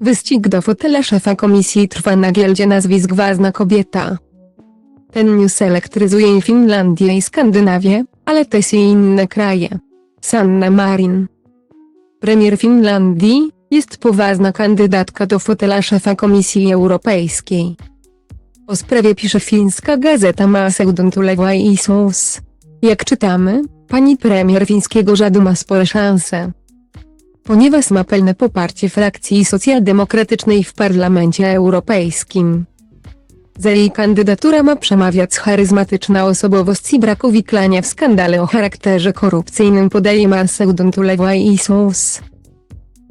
Wyścig do fotela szefa komisji trwa na giełdzie nazwisk ważna kobieta. Ten news elektryzuje Finlandię i Skandynawię, ale też i inne kraje. Sanna Marin. Premier Finlandii, jest poważna kandydatka do fotela szefa Komisji Europejskiej. O sprawie pisze fińska gazeta Maaseudun Tulewa i Isus. Jak czytamy, pani premier fińskiego rządu ma spore szanse. Ponieważ ma pełne poparcie frakcji socjaldemokratycznej w Parlamencie Europejskim. Za jej kandydatura ma przemawiać charyzmatyczna osobowość i braku wiklania w skandale o charakterze korupcyjnym podaje Maaseudun Tulewa i Isus.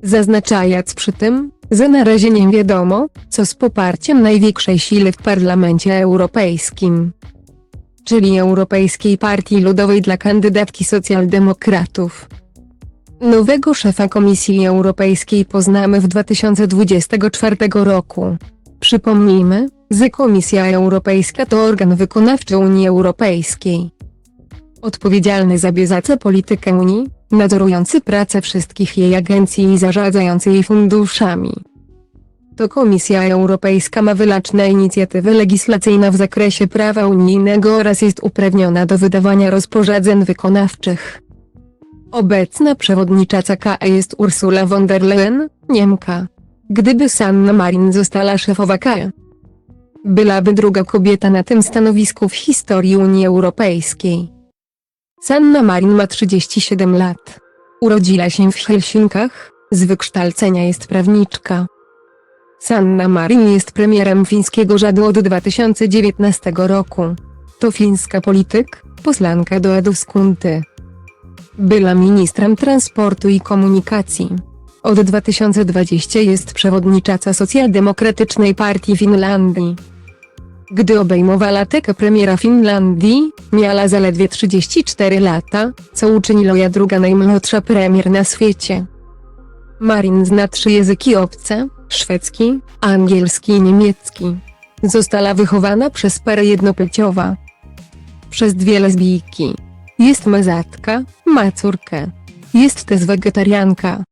Zaznaczając przy tym, że na razie nie wiadomo, co z poparciem największej siły w Parlamencie Europejskim. Czyli Europejskiej Partii Ludowej dla kandydatki socjaldemokratów. Nowego szefa Komisji Europejskiej poznamy w 2024 roku. Przypomnijmy, że Komisja Europejska to organ wykonawczy Unii Europejskiej. Odpowiedzialny za bieżącą politykę Unii, nadzorujący pracę wszystkich jej agencji i zarządzający jej funduszami. To Komisja Europejska ma wylaczne inicjatywy legislacyjne w zakresie prawa unijnego oraz jest uprawniona do wydawania rozporządzeń wykonawczych. Obecna przewodnicząca KE jest Ursula von der Leyen, Niemka. Gdyby Sanna Marin została szefowa KE, byłaby druga kobieta na tym stanowisku w historii Unii Europejskiej. Sanna Marin ma 37 lat. Urodziła się w Helsinkach, z wykształcenia jest prawniczka. Sanna Marin jest premierem fińskiego rządu od 2019 roku. To fińska polityk, posłanka do Eduskunty. Była ministrem transportu i komunikacji. Od 2020 jest przewodnicząca Socjaldemokratycznej Partii Finlandii. Gdy obejmowała tekę premiera Finlandii, miała zaledwie 34 lata, co uczyniło ją druga najmłodsza premier na świecie. Marin zna trzy języki obce, szwedzki, angielski i niemiecki. Została wychowana przez parę jednopłciowa. Przez dwie lesbijki. Jest mazatka, ma córkę. Jest też wegetarianka.